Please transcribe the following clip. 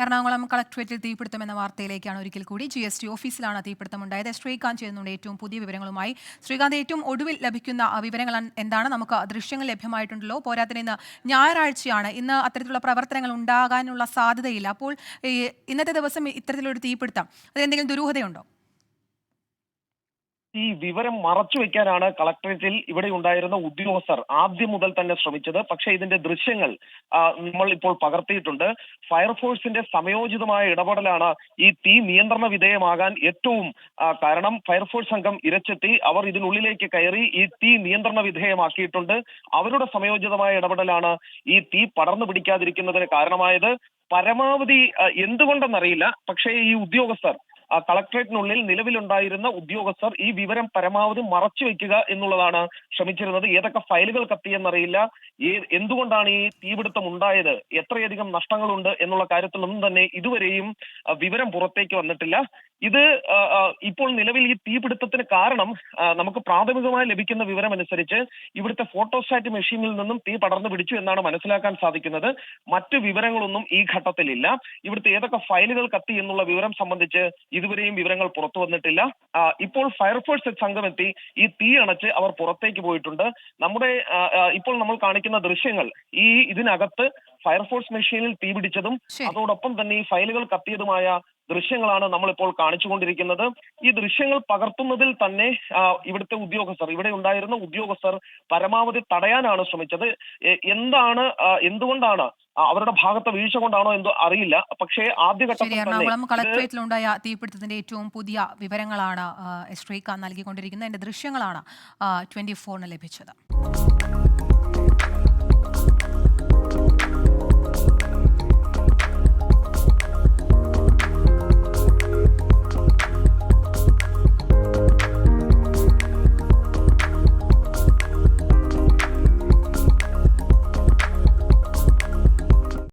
എറണാകുളം കളക്ടറേറ്റിൽ തീപിടുത്തം എന്ന വാർത്തയിലേക്കാണ് ഒരിക്കൽ കൂടി ജി എസ് ടി ഓഫീസിലാണ് തീപിടുത്തം ഉണ്ടായത് ശ്രീകാന്ത് ചെയ്യുന്നുണ്ട് ഏറ്റവും പുതിയ വിവരങ്ങളുമായി. ശ്രീകാന്ത് ഏറ്റവും ഒടുവിൽ ലഭിക്കുന്ന വിവരങ്ങൾ എന്താണ്? നമുക്ക് ദൃശ്യങ്ങൾ ലഭ്യമായിട്ടുണ്ടല്ലോ. പോരാത്തിന് ഇന്ന് ഞായറാഴ്ചയാണ്. ഇന്ന് അത്തരത്തിലുള്ള പ്രവർത്തനങ്ങൾ ഉണ്ടാകാനുള്ള സാധ്യതയില്ല. അപ്പോൾ ഇന്നത്തെ ദിവസം ഇത്തരത്തിലൊരു തീപിടുത്തം. അതെന്തെങ്കിലും ദുരൂഹതയുണ്ടോ? ഈ വിവരം മറച്ചു വെക്കാനാണ് കളക്ടറേറ്റിൽ ഇവിടെ ഉണ്ടായിരുന്ന ഉദ്യോഗസ്ഥർ ആദ്യം മുതൽ തന്നെ ശ്രമിച്ചത്. പക്ഷേ ഇതിന്റെ ദൃശ്യങ്ങൾ നമ്മൾ ഇപ്പോൾ പകർത്തിയിട്ടുണ്ട്. ഫയർഫോഴ്സിന്റെ സമയോചിതമായ ഇടപെടലാണ് ഈ തീ നിയന്ത്രണ വിധേയമാകാൻ ഏറ്റവും കാരണം. ഫയർഫോഴ്സ് സംഘം ഇരച്ചെത്തി അവർ ഇതിനുള്ളിലേക്ക് കയറി ഈ തീ നിയന്ത്രണ വിധേയമാക്കിയിട്ടുണ്ട്. അവരുടെ സമയോചിതമായ ഇടപെടലാണ് ഈ തീ പടർന്നു പിടിക്കാതിരിക്കുന്നതിന് കാരണമായത്. പരമാവധി എന്തുകൊണ്ടെന്നറിയില്ല. പക്ഷേ ഈ ഉദ്യോഗസ്ഥർ കളക്ടറേറ്റിനുള്ളിൽ നിലവിലുണ്ടായിരുന്ന ഉദ്യോഗസ്ഥർ ഈ വിവരം പരമാവധി മറച്ചു വെക്കുക എന്നുള്ളതാണ് ശ്രമിച്ചിരുന്നത്. ഏതൊക്കെ ഫയലുകൾ കത്തിയെന്നറിയില്ല. എന്തുകൊണ്ടാണ് ഈ തീപിടുത്തം ഉണ്ടായത്? എത്രയധികം നഷ്ടങ്ങളുണ്ട് എന്നുള്ള കാര്യത്തിലൊന്നും തന്നെ ഇതുവരെയും വിവരം പുറത്തേക്ക് വന്നിട്ടില്ല. ഇത് ഇപ്പോൾ നിലവിൽ ഈ തീപിടുത്തത്തിന് കാരണം നമുക്ക് പ്രാഥമികമായി ലഭിക്കുന്ന വിവരം അനുസരിച്ച് ഇവിടുത്തെ ഫോട്ടോസ്റ്റാറ്റ് മെഷീനിൽ നിന്നും തീ പടർന്നു പിടിച്ചു എന്നാണ് മനസ്സിലാക്കാൻ സാധിക്കുന്നത്. മറ്റു വിവരങ്ങളൊന്നും ഈ ഘട്ടത്തിലില്ല. ഇവിടുത്തെ ഏതൊക്കെ ഫയലുകൾ കത്തി എന്നുള്ള വിവരം സംബന്ധിച്ച് ഇതുവരെയും വിവരങ്ങൾ പുറത്തു വന്നിട്ടില്ല. ഇപ്പോൾ ഫയർഫോഴ്സ് സംഘമെത്തി എത്തി ഈ തീ അണച്ച് അവർ പുറത്തേക്ക് പോയിട്ടുണ്ട്. നമ്മുടെ ഇപ്പോൾ നമ്മൾ കാണിക്കുന്ന ദൃശ്യങ്ങൾ ഈ ഇതിനകത്ത് ഫയർഫോഴ്സ് മെഷീനിൽ തീപിടിച്ചതും അതോടൊപ്പം തന്നെ ഈ ഫയലുകൾ കത്തിയതുമായ ദൃശ്യങ്ങളാണ് നമ്മളിപ്പോൾ കാണിച്ചുകൊണ്ടിരിക്കുന്നത്. ഈ ദൃശ്യങ്ങൾ പകർത്തുന്നതിൽ തന്നെ ഇവിടുത്തെ ഉദ്യോഗസ്ഥർ ഇവിടെ ഉണ്ടായിരുന്ന ഉദ്യോഗസ്ഥർ പരമാവധി തടയാനാണ് ശ്രമിച്ചത്. എന്താണ് എന്തുകൊണ്ടാണ് അവരുടെ ഭാഗത്തെ വീഴ്ച കൊണ്ടാണോ എന്തോ അറിയില്ല. പക്ഷേ ആദ്യഘട്ടത്തിൽ എറണാകുളം കളക്ടറേറ്റിലുണ്ടായ തീപിടുത്തത്തിന്റെ ഏറ്റവും പുതിയ വിവരങ്ങളാണ് ശ്രീകാന്ത് നൽകിക്കൊണ്ടിരിക്കുന്നത്. അതിന്റെ ദൃശ്യങ്ങളാണ് ട്വന്റി ഫോറിന് ലഭിച്ചത്.